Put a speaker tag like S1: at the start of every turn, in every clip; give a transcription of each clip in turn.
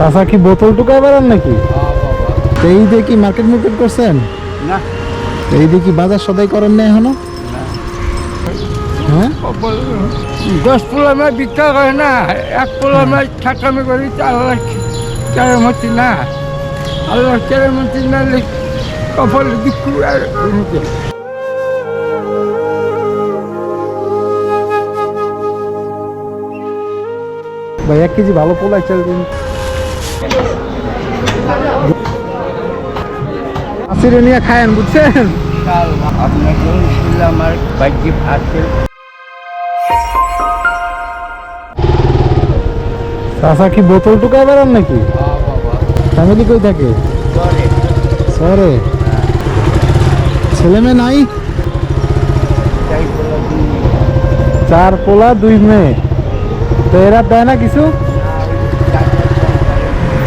S1: চাচা কি বোতল টুকায় বেড়ান নাকি? এই দিয়ে কি মার্কেট মার্কেট করছেন?
S2: না।
S1: এই দিয়ে কি বাজার সদাই করেন না এখনও? হ্যাঁ?
S2: দশ পোলা মাছ ভিক্ষা করে না এক পোলা মাছ ঠাকামি করি আল্লাহ চেরামতি না। আল্লাহ চেরামতি না কপাল দুঃখ আর
S1: ভাই এক কেজি ভালো পোলাই চাল দিন। আসিরে নিয়ে খায়েন বুঝছেন?
S2: কাল আপনাকে আমার বাহ্যিক আছে
S1: চাচা কি বোতল টুকায় বেড়ান নাকি? ফ্যামিলি কই থাকে? শহরে? ছেলে মেয়ে নাই? চার পোলা দুই মেয়ে। তো এরা দেয় না কিছু?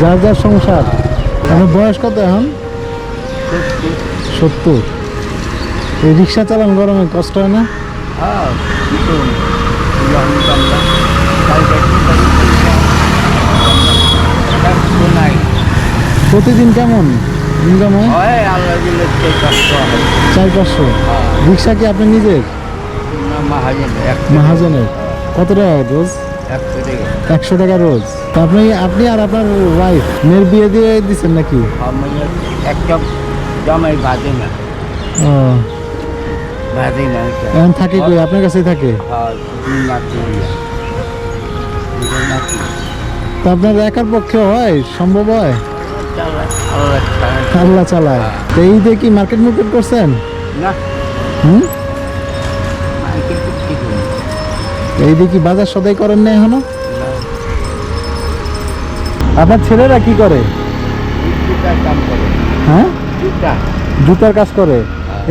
S1: যার যার সংসার। আমার বয়স কত এখন? সত্তর। এই রিক্সা চালান গরমে কষ্ট হয় না? প্রতিদিন কেমন? ইনকাম হয়? চার পাঁচশো। রিক্সা কি আপনি নিজের? মহাজনের কত টাকা রোজ? একশো টাকা। রোজ। আপনি আপনি আর আপনার ওয়াইফ মেয়ের বিয়ে দিয়ে দিচ্ছেন নাকি?
S2: আমি একটা জামাই বাঁধে না।
S1: ও।
S2: বাঁধে না
S1: এখন থাকে কই? আপনার কাছেই থাকে?
S2: হ্যাঁ।
S1: তা আপনার একার পক্ষে হয়? সম্ভব হয়?
S2: আল্লাহ
S1: চালায়। তো এই দিয়ে কি মার্কেট মার্কেট করছেন?
S2: না,
S1: হুম? এই দিয়ে কি বাজার সদাই করেন না
S2: এখনও?
S1: আপনার ছেলেরা কি করে। হ্যাঁ? জুতার কাজ করে।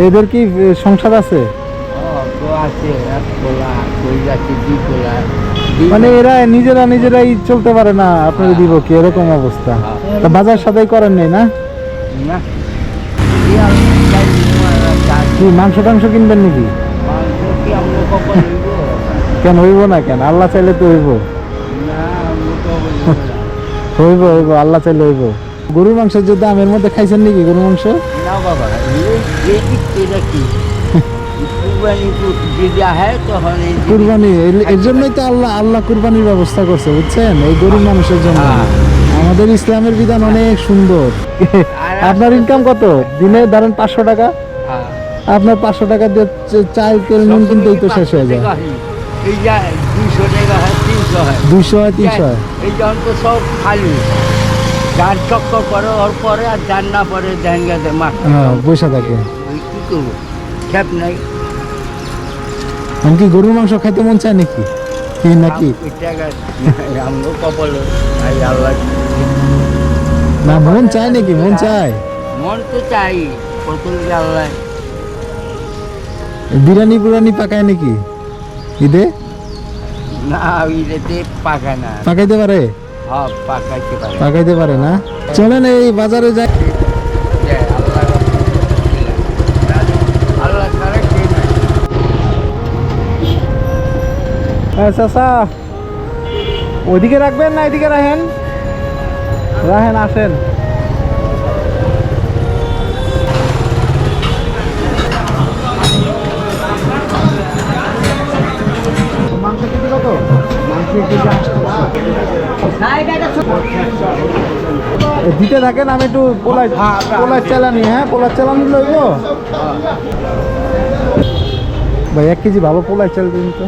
S1: এদের কি সংসার আছে।
S2: দুই
S1: মানে এরা নিজেরা নিজেরাই চলতে পারে না আপনাকে দিব কি? এরকম অবস্থা। তা বাজার সদাই করেন নেই না। কি মাংস টাংস কিনবেন নাকি
S2: মাংস কি আমরা কখন হইব?
S1: কেন হইব না কেন? আল্লাহ চাইলে তো হইব।
S2: হইব
S1: হইব আল্লাহ চাইলে হইব। গরুর মাংসের যে দাম এর মধ্যে খাইছেন নাকি গরুর মাংস?
S2: না বাবা কুরবানি হয়
S1: এর- জন্যই তো আল্লাহ আল্লাহ কুরবানির ব্যবস্থা করছে বুঝছেন? এই গরুর মানুষের জন্য।
S2: হ্যাঁ।
S1: আমাদের ইসলামের বিধান অনেক সুন্দর। আপনার ইনকাম কত? দিনে ধরেন পাঁচশো টাকা।
S2: হ্যাঁ।
S1: আপনার পাঁচশো টাকা দিয়ে চাল তেল নুন কিনতেই তো শেষ হয়ে যায়।
S2: হয়। এই যা দুশো টাকা হয় তিনশো হয়।
S1: হয় তিনশো হয়?
S2: এই যখন তো সব খালি। যার চক্কর করে ওর পরে আর যার না পরে ধ্যান গেছে
S1: হ্যাঁ বসে থাকে।
S2: কি করব? নাই।
S1: এমনকি গরুর মাংস খাইতে মন চায় নাকি? কি নাকি? না মন চায় নাকি? মন চায়।
S2: মন তো চাই আল্লাহ।
S1: বিরিয়ানি বিরিয়ানি পাকায় নাকি? ঈদে
S2: না ইরেতে পাকা না।
S1: পাকাইতে পারে?
S2: হ্যাঁ পাকাইতে পারে।
S1: পাকাইতে পারে না? চলেন এই বাজারে যাই। চাষা ওইদিকে রাখবেন না এদিকে রাখেন? রাখেন আসেন। দিতে থাকেন আমি একটু পোলাই পোলাই চালানি হ্যাঁ পোলাই চালানি লইব? ভাই এক কেজি ভালো পোলাই চাল দিন তো।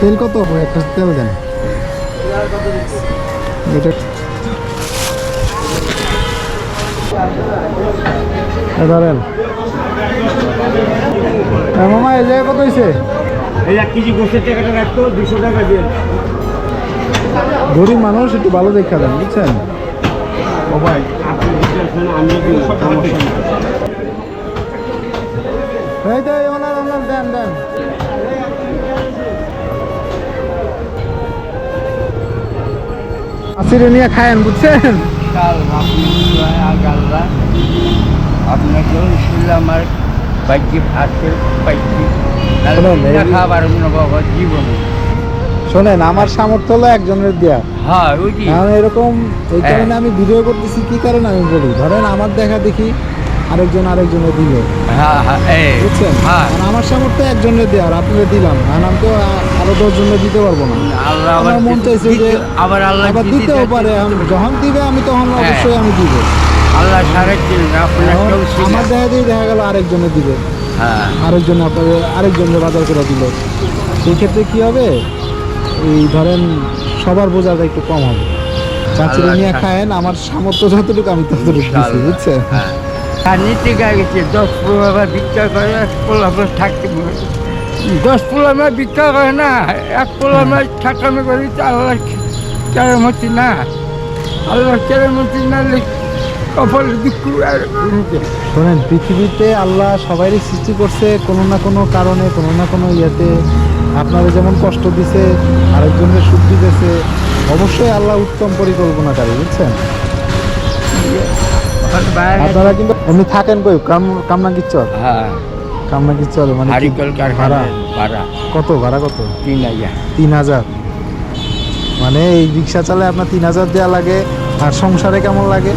S1: তেল কত ভাই একটা তেল দেন। এটা এ ধরেন। এ মামা এই জায়গায় কত হয়েছে
S3: এই এক কেজি গোষ্ঠের টাকাটা রাখতো দুশো টাকা দিয়ে।
S1: গরিব মানুষ একটু ভালো দেখা দেন বুঝছেন?
S3: ও ভাই আমি
S1: ওনার ওনার দেন দেন। আসিরে নিয়ে খায়েন বুঝছেন?
S2: কাল আপনি আগাল্লা আপনাকে আমার পাইছি
S1: শোনেন, এই-
S2: খাবার জীবন
S1: শোনেন আমার সামর্থ্য হলো একজনের দেয়া।
S2: হ্যাঁ ওইটি
S1: কারণ এরকম এই
S2: হ্যাঁ।
S1: কারণে আমি ভিডিও করতেছি কি কারণে আমি বলি? ধরেন আমার দেখা দেখি আরেকজন আরেকজনে দিল।
S2: হ্যাঁ হ্যাঁ
S1: বুঝছেন? আমার সামর্থ্য একজনের দেওয়ার আপনাকে দিলাম। আর আমি তো আরও দশজনে দিতে পারব না।
S2: আল্লাহ
S1: আমার মন চাইছে যে
S2: আবার আল্লাহ
S1: আবার দিতেও পারে যখন দিবে আমি তখন। অবশ্যই আমি দিব।
S2: আল্লাহ
S1: আমার দেখা দিয়ে দেখা গেল আরেকজনে দিবে। আরেকজন আপনাকে আরেকজনের বাজার করে দিল। সেই ক্ষেত্রে কি হবে? এই ধরেন সবার বোঝাটা একটু কম হবে। চাচিরে
S2: আল্লাহ
S1: নিয়ে খায়েন আমার সামর্থ্য যতটুকু আমি ততটুকু দিচ্ছি। বুঝছেন?
S2: হ্যাঁ। আর নিতে গেছে দশ পনেরো আবার ভিক্ষা করে এক পোলা বসে থাকতে দশ পোলা মাছ ভিক্ষা করে না এক পোলা মাছ ঠাকামি করে আল্লাহ কেরামতি না। আল্লাহ কেরামতি না কপাল দুঃখ আর
S1: শোনেন পৃথিবীতে আল্লাহ সবারই সৃষ্টি করছে কোনো না কোনো কারণে কোনো না কোনো ইয়েতে। আপনারা যেমন কষ্ট দিছে আরেকজনের সুখ দিতেছে অবশ্যই আল্লাহ উত্তম পরিকল্পনাকারী বুঝছেন? আপনারা কিন্তু এমনি থাকেন কই? কাম কামনা কিচ্ছর
S2: হ্যাঁ।
S1: কামনা কিচ্ছর মানে ভাড়া।
S2: ভাড়া।
S1: কত? ভাড়া কত?
S2: তিন হাজার।
S1: তিন হাজার। মানে এই রিক্সা চালায় আপনার তিন হাজার দেওয়া লাগে আর সংসারে কেমন লাগে?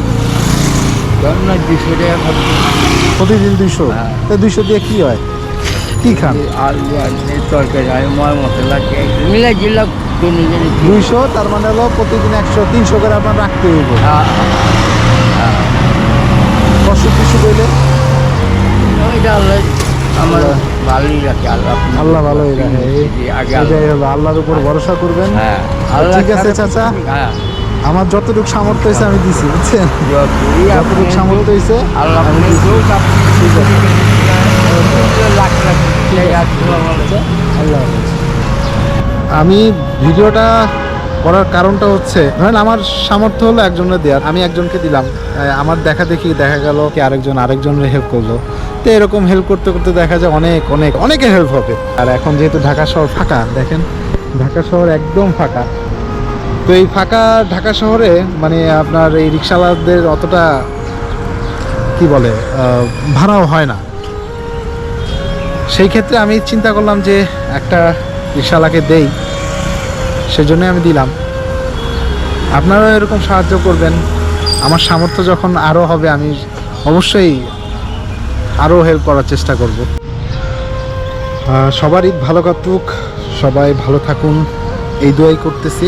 S2: না দুশো টাকা খরচ।
S1: প্রতিদিন দুইশো?
S2: হ্যাঁ।
S1: তো দুইশো দিয়ে কি হয়? কি খান?
S2: আলু আর তরকারি আর ময় মশলা মিলে জিলা
S1: দুইশো তার মানে হলো প্রতিদিন একশো তিনশো করে আপনার রাখতে হইব।
S2: হ্যাঁ, হ্যাঁ।
S1: কষ্ট কিছু
S2: আমার
S1: আল্লাহ।
S2: ভালোই রাখে আল্লাহ
S1: আল্লাহ ভালোই রাখে। এই-
S2: জি, আগে
S1: এটাই হলো আল্লাহর উপর ভরসা করবেন। ঠিক আছে, চাচা।
S2: হ্যাঁ।
S1: আমার যতটুকু সামর্থ্য হয়েছে আমি দিছি বুঝছেন? যতটুকু সামর্থ্য হয়েছে।
S2: আল্লাহ
S1: আমি ভিডিওটা করার কারণটা হচ্ছে ধরেন আমার সামর্থ্য হলো একজনের দেওয়ার আমি একজনকে দিলাম আমার দেখা দেখি দেখা গেল কি আরেকজন আরেকজনের হেল্প করল। তো এরকম হেল্প করতে করতে দেখা যায় অনেক অনেক অনেকের হেল্প হবে। আর এখন যেহেতু ঢাকা শহর ফাঁকা দেখেন ঢাকা শহর একদম ফাঁকা। তো এই ফাঁকা ঢাকা শহরে মানে আপনার এই রিক্সাওয়ালাদের অতটা, কি বলে ভাড়াও হয় না। সেই ক্ষেত্রে আমি চিন্তা করলাম যে একটা রিক্সাওয়ালাকে দেই, সেজন্যই আমি দিলাম। আপনারাও এরকম সাহায্য করবেন। আমার সামর্থ্য যখন আরও হবে, আমি অবশ্যই আরও হেল্প করার চেষ্টা করব। সবার ঈদ ভালো কাটুক, সবাই ভালো থাকুন। এই দোয়াই করতেছি।